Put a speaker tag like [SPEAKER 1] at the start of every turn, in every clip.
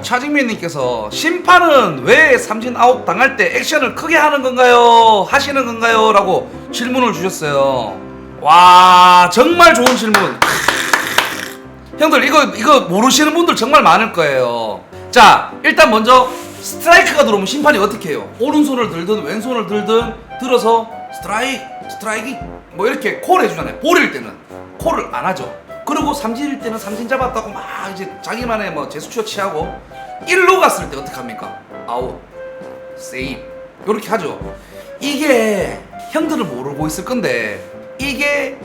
[SPEAKER 1] 어, 차징민님께서 심판은 왜 삼진 아웃 당할 때 액션을 크게 하는 건가요? 하시는 건가요? 라고 질문을 주셨어요. 와 정말 좋은 질문. 형들 이거 이거 모르시는 분들 정말 많을 거예요. 자 일단 먼저 스트라이크가 들어오면 심판이 어떻게 해요? 오른손을 들든 왼손을 들든 들어서 스트라이크 스트라이크 뭐 이렇게 콜 해주잖아요. 볼일 때는 콜을 안 하죠. 그리고 삼진일 때는 삼진 잡았다고 막 이제 자기만의 뭐 제스처 취하고 1루 갔을 때 어떻게 합니까? 아웃 세이브 이렇게 하죠. 이게 형들은 모르고 있을 건데 이게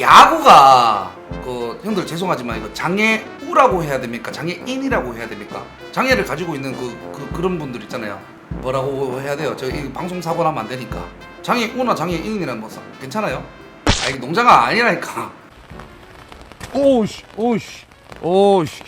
[SPEAKER 1] 야구가 그 형들 죄송하지만 이거 장애우라고 해야 됩니까? 장애인이라고 해야 됩니까? 장애를 가지고 있는 그, 그 그런 분들 있잖아요. 뭐라고 해야 돼요? 저 이 방송 사고 나면 안 되니까. 장애우나 장애인이란 뭐 사- 괜찮아요? 아 이게 농장가 아니라니까.
[SPEAKER 2] 오우씨 오우씨 오우씨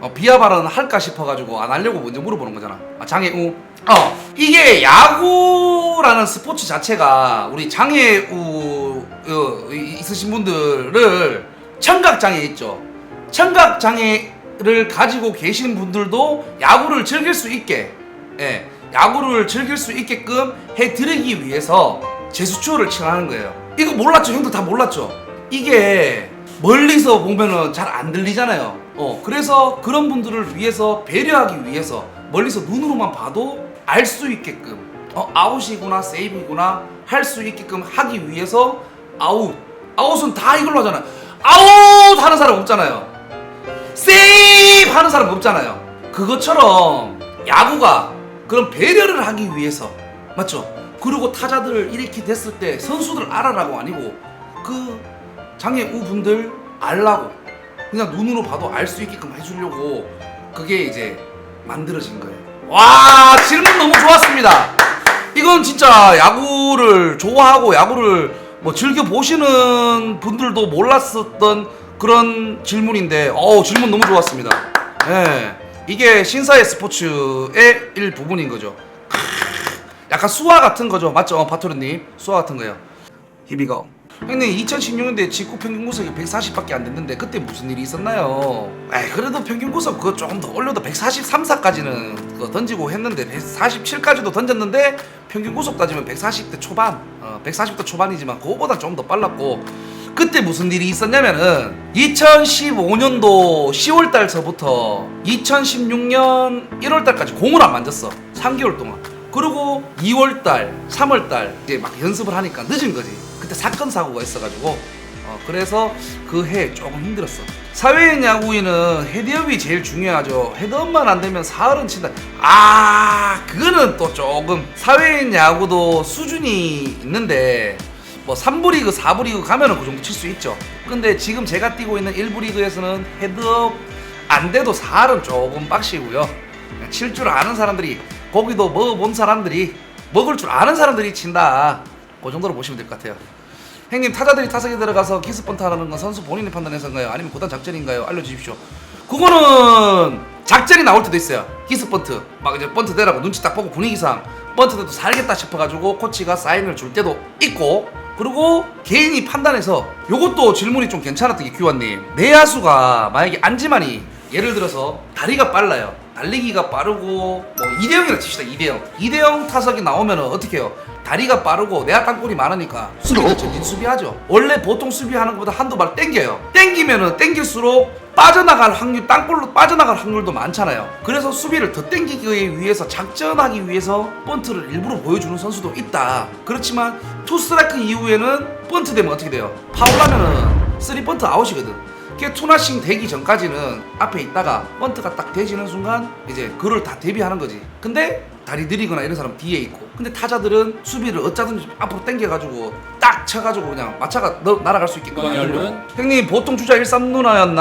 [SPEAKER 1] 어, 비하 발언 할까 싶어가지고 안 하려고 먼저 물어보는 거잖아. 아, 장애우. 어, 이게 야구라는 스포츠 자체가 우리 장애우 어, 이- 있으신 분들을 청각 장애 있죠. 청각 장애를 가지고 계신 분들도 야구를 즐길 수 있게, 예, 야구를 즐길 수 있게끔 해드리기 위해서 제수초를 칭하는 거예요. 이거 몰랐죠? 형들 다 몰랐죠? 이게 멀리서 보면은 잘 안 들리잖아요. 어, 그래서 그런 분들을 위해서 배려하기 위해서 멀리서 눈으로만 봐도 알 수 있게끔 어, 아웃이구나 세이브구나 할 수 있게끔 하기 위해서 아웃. 아웃은 다 이걸로 하잖아요. 아웃 하는 사람 없잖아요. 세이브 하는 사람 없잖아요. 그것처럼 야구가 그런 배려를 하기 위해서 맞죠? 그리고 타자들 이렇게 됐을 때 선수들 알아라고 아니고 그 장애우 분들 알라고 그냥 눈으로 봐도 알 수 있게끔 해주려고 그게 이제 만들어진 거예요. 와 질문 너무 좋았습니다. 이건 진짜 야구를 좋아하고 야구를 뭐 즐겨 보시는 분들도 몰랐었던 그런 질문인데, 어 질문 너무 좋았습니다. 예, 이게 신사의 스포츠의 일부분인 거죠. 크, 약간 수화 같은 거죠, 맞죠, 어, 파토르님? 수화 같은 거예요. 히비가. 형님 2016년도에 직구 평균 구속이 140밖에 안 됐는데 그때 무슨 일이 있었나요? 에이 그래도 평균 구속 그거 조금 더 올려도 143, 4까지는 그거 던지고 했는데 147까지도 던졌는데 평균 구속 따지면 140대 초반 어, 140대 초반이지만 그거보다 좀 더 빨랐고 그때 무슨 일이 있었냐면은 2015년도 10월 달서부터 2016년 1월 달까지 공을 안 만졌어 3개월 동안 그리고 2월 달, 3월 달 이제 막 연습을 하니까 늦은 거지. 그때 사건 사고가 있어가지고 어, 그래서 그 해 조금 힘들었어. 사회인 야구인은 헤드업이 제일 중요하죠. 헤드업만 안 되면 사흘은 친다. 아 그거는 또 조금 사회인 야구도 수준이 있는데 뭐 3부 리그, 4부 리그 가면은 그 정도 칠 수 있죠. 근데 지금 제가 뛰고 있는 1부 리그에서는 헤드업 안 돼도 사흘은 조금 빡시고요. 칠 줄 아는 사람들이 거기도 먹어본 사람들이 먹을 줄 아는 사람들이 친다. 그 정도로 보시면 될 것 같아요. 형님 타자들이 타석에 들어가서 기스 번트 하는 건 선수 본인이 판단해서인가요? 아니면 구단 작전인가요? 알려주십시오. 그거는 작전이 나올 때도 있어요. 기스 번트 막 이제 번트 대라고 눈치 딱 보고 분위기상 번트 대도 살겠다 싶어가지고 코치가 사인을 줄 때도 있고 그리고 개인이 판단해서 요것도 질문이 좀 괜찮았던 게 규환님 내야수가 만약에 안지만이 예를 들어서 다리가 빨라요 달리기가 빠르고 뭐 2대0이라 칩시다 2대0 2대0 타석이 나오면 어떻게 해요? 다리가 빠르고 내야 땅볼이 많으니까. 수비도 전진 수비하죠. 원래 보통 수비하는 것보다 한두 발 땡겨요. 땡기면은 땡길수록 빠져나갈 확률 땅볼로 빠져나갈 확률도 많잖아요. 그래서 수비를 더 땡기기 위해서 작전하기 위해서 번트를 일부러 보여주는 선수도 있다. 그렇지만 투스트라이크 이후에는 번트 되면 어떻게 돼요? 파울하면은 쓰리 번트 아웃이거든 걔 투나싱 되기 전까지는 앞에 있다가 번트가 딱 되지는 순간 이제 그걸 다 대비하는 거지. 근데 다리 느리거나 이런 사람 뒤에 있고. 근데 타자들은 수비를 어쩌든지 앞으로 당겨가지고 딱 쳐가지고 그냥 마차가 너, 날아갈 수 있게끔 하려고. 형님 보통 주자 1-3루나였나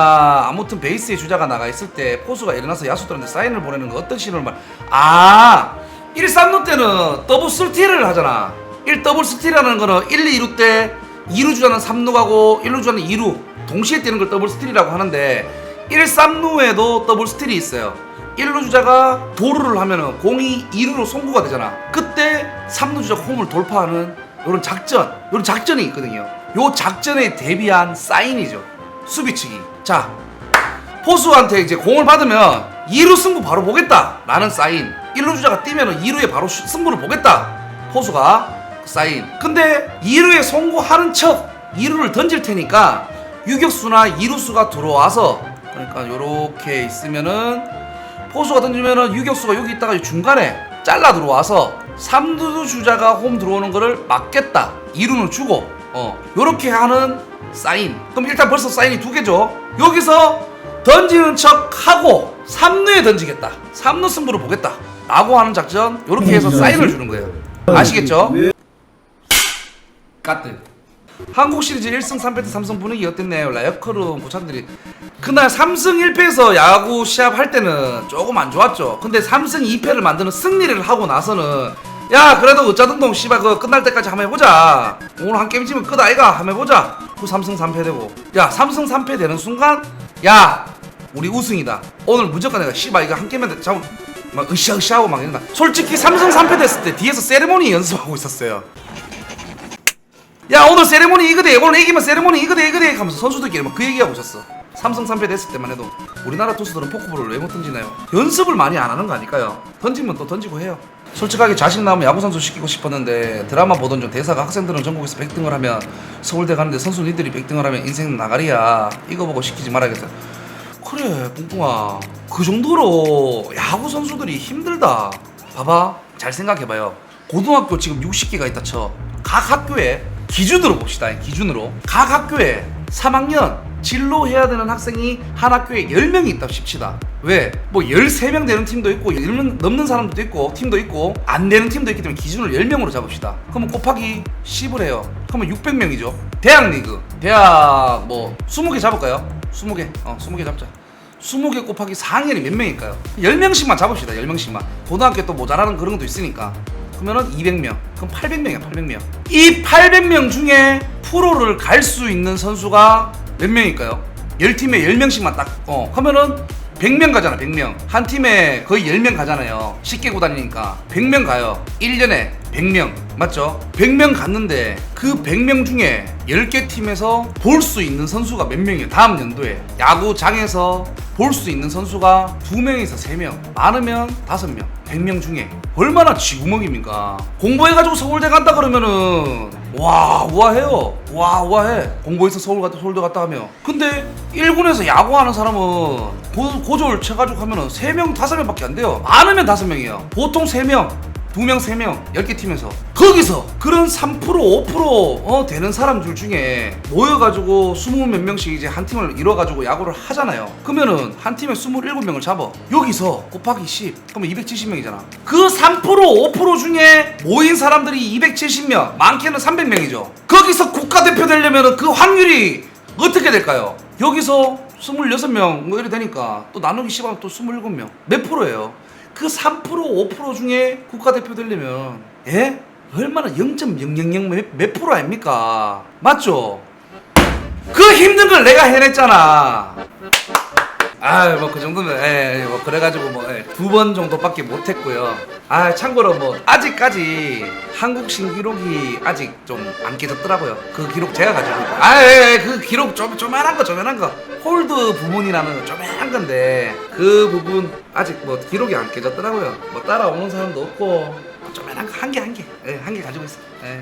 [SPEAKER 1] 아무튼 베이스에 주자가 나가 있을 때 포수가 일어나서 야수들한테 사인을 보내는 거 어떤 신호를 말? 아 1-3루 때는 더블 스틸을 하잖아. 1 더블 스틸이라는 거는 1, 2루 때 2루 주자는 3루 가고 1루 주자는 2루 동시에 뛰는 걸 더블 스틸이라고 하는데 1, 3루에도 더블 스틸이 있어요. 1루 주자가 도루를 하면은 공이 2루로 송구가 되잖아. 그때 3루 주자가 홈을 돌파하는 이런 작전, 이런 작전이 있거든요. 요 작전에 대비한 사인이죠. 수비 측이. 자, 포수한테 이제 공을 받으면 2루 승부 바로 보겠다 라는 사인 1루 주자가 뛰면은 2루에 바로 슈- 승부를 보겠다 포수가 그 사인. 근데 2루에 송구하는 척 2루를 던질 테니까 유격수나 2루수가 들어와서 그러니까 요렇게 있으면은 포수가 던지면은 유격수가 여기 있다가 중간에 잘라 들어와서 3루 주자가 홈 들어오는 거를 막겠다. 2루는 주고. 어 요렇게 하는 사인. 그럼 일단 벌써 사인이 두 개죠. 여기서 던지는 척 하고 3루에 던지겠다. 3루 승부를 보겠다. 라고 하는 작전. 요렇게 해서 사인을 주는 거예요. 아시겠죠? 까뜨 한국 시리즈 1승 3패 때 삼성 분위기 어땠나요? 라이어커룸 고참들이 그날 3승 1패에서 야구 시합 할 때는 조금 안 좋았죠. 근데 3승 2패를 만드는 승리를 하고 나서는 야 그래도 어쩌든동 씨발 그 끝날 때까지 한번 해보자. 오늘 한 게임 지면 끝 아이가 한번 해보자. 그 3승 3패 되고 야 3승 3패 되는 순간 야 우리 우승이다. 오늘 무조건 내가 씨발 이거 한 게임만 잡막 으쌰으쌰하고 막 이런다. 솔직히 3승 3패 됐을 때 뒤에서 세레모니 연습하고 있었어요. 야 오늘 세레모니 이거대. 오늘 이기면 세레모니 이거대 이거대. 하면서 선수들끼리 막 그 얘기하고 있었어. 삼성 3패 됐을 때만 해도 우리나라 투수들은 포크볼을 왜 못 던지나요? 연습을 많이 안 하는 거 아닐까요? 던지면 또 던지고 해요. 솔직하게 자신 나오면 야구 선수 시키고 싶었는데 드라마 보던 중 대사가 학생들은 전국에서 100등을 하면 서울대 가는데 선수 니들이 100등을 하면 인생 나가리야. 이거 보고 시키지 말아야겠어 그래 뿡뿡아. 그 정도로 야구 선수들이 힘들다. 봐봐. 잘 생각해봐요. 고등학교 지금 60개가 있다 쳐각 학교에 기준으로 봅시다 기준으로. 각 학교에 3학년 진로해야 되는 학생이 한 학교에 10명이 있다 칩시다. 왜? 뭐 13명 되는 팀도 있고 10명 넘는 사람도 있고 팀도 있고 안 되는 팀도 있기 때문에 기준을 10명으로 잡읍시다. 그러면 곱하기 10을 해요. 그러면 600명이죠. 대학 리그. 대학 뭐 20개 잡을까요? 20개. 어 20개 잡자. 20개 곱하기 4학년이 몇 명일까요? 10명씩만 잡읍시다 10명씩만. 고등학교 또 모자라는 그런 것도 있으니까 그러면은 200명. 그럼 800명이야 800명. 이 800명 중에 프로를 갈 수 있는 선수가 몇 명일까요? 10팀에 10명씩만 딱 어, 하면은 100명 가잖아 100명. 한 팀에 거의 10명 가잖아요. 쉽게 구다니니까. 100명 가요. 1년에 100명 맞죠? 100명 갔는데 그 100명 중에 10개 팀에서 볼 수 있는 선수가 몇 명이에요? 다음 연도에. 야구장에서 볼 수 있는 선수가 2명에서 3명 많으면 5명 100명 중에 얼마나 쥐구멍입니까? 공부해가지고 서울대 간다 그러면은 와 우아해요. 와 우아해. 공부해서 서울 갔다 서울대 갔다 하면. 근데 1군에서 야구하는 사람은 고, 고졸 쳐가지고 하면은 3명 5명밖에 안 돼요. 많으면 5명이에요. 보통 3명 두 명, 세 명, 열 개 팀에서 거기서 그런 3% 5% 어, 되는 사람들 중에 모여가지고 스무 몇 명씩 이제 한 팀을 이뤄가지고 야구를 하잖아요. 그러면은 한 팀에 27명을 잡아. 여기서 곱하기 10, 그러면 270명이잖아. 그 3% 5% 중에 모인 사람들이 270명, 많게는 300명이죠. 거기서 국가대표 되려면은 그 확률이 어떻게 될까요? 여기서 26명 뭐 이래 되니까 또 나누기 10하면 또 27명. 몇 프로예요? 그 3% 5% 중에 국가대표 되려면 예? 얼마나 0.000 몇, 몇 프로 아닙니까? 맞죠? 그 힘든 걸 내가 해냈잖아. 아, 뭐 그 정도면 예, 예, 뭐 그래가지고 뭐 두 번 정도밖에 못했고요. 아, 참고로 뭐 아직까지 한국 신기록이 아직 좀 안 깨졌더라고요. 그 기록 제가 가지고 있고. 아, 예, 예, 그 기록 좀 조만한 거, 조만한 거. 홀드 부분이라는 조만한 건데 그 부분 아직 뭐 기록이 안 깨졌더라고요. 뭐 따라오는 사람도 없고 조만한 거 한 개 한 개, 예, 한개 가지고 있어. 예.